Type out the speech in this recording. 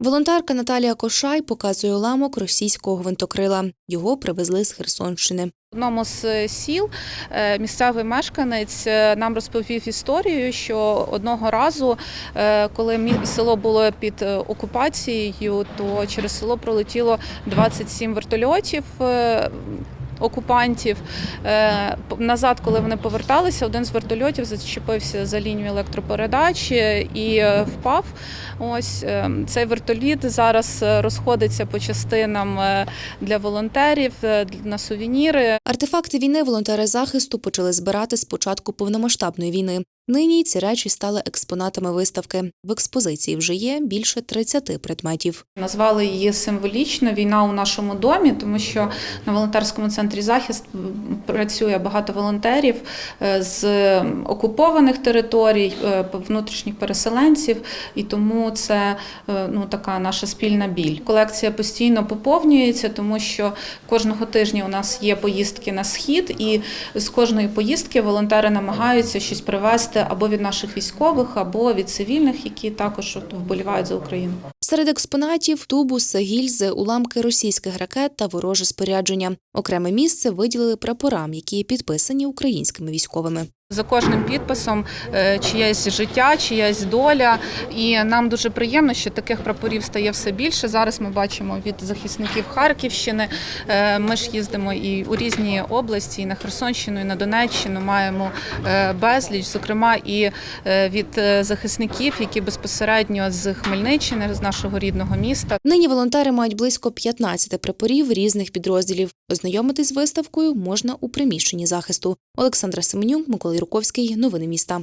Волонтерка Наталія Кошай показує уламок російського гвинтокрила. Його привезли з Херсонщини. В одному з е, сіл е, місцевий мешканець е, нам розповів історію, що одного разу, коли село було під окупацією, то через село пролетіло 27 вертольотів. Окупантів Е, назад, коли вони поверталися, один з вертольотів зачепився за лінію електропередач е, і е, впав. Ось е, цей вертоліт зараз розходиться по частинам для волонтерів на сувеніри. Артефакти війни волонтери захисту почали збирати з початку повномасштабної війни. Нині ці речі стали експонатами виставки. В експозиції вже є більше 30 предметів. Назвали її символічно війна у нашому домі, тому що на волонтерському центрі захист працює багато волонтерів е, з окупованих територій, е, внутрішніх переселенців, і тому це е, ну така наша спільна біль. Колекція постійно поповнюється, тому що кожного тижня у нас є поїздки на схід, і з кожної поїздки волонтери намагаються щось привезти або від наших військових, або від цивільних, які також вболівають за Україну. Серед експонатів тубуси, гільзи, уламки російських ракет та вороже спорядження. Окреме місце виділили прапорам, які підписані українськими військовими. За кожним підписом е, чиясь життя, чиясь доля. І нам дуже приємно, що таких прапорів стає все більше. Зараз ми бачимо від захисників Харківщини. Е, Ми ж їздимо і у різні області, і на Херсонщину, і на Донеччину. Маємо е, безліч, зокрема, і від захисників, які безпосередньо з Хмельниччини, з нашого рідного міста. Нині волонтери мають близько 15 прапорів різних підрозділів. Ознайомитись з виставкою можна у приміщенні захисту. Олександра Семенюк, Микола Юрковський. Новини міста.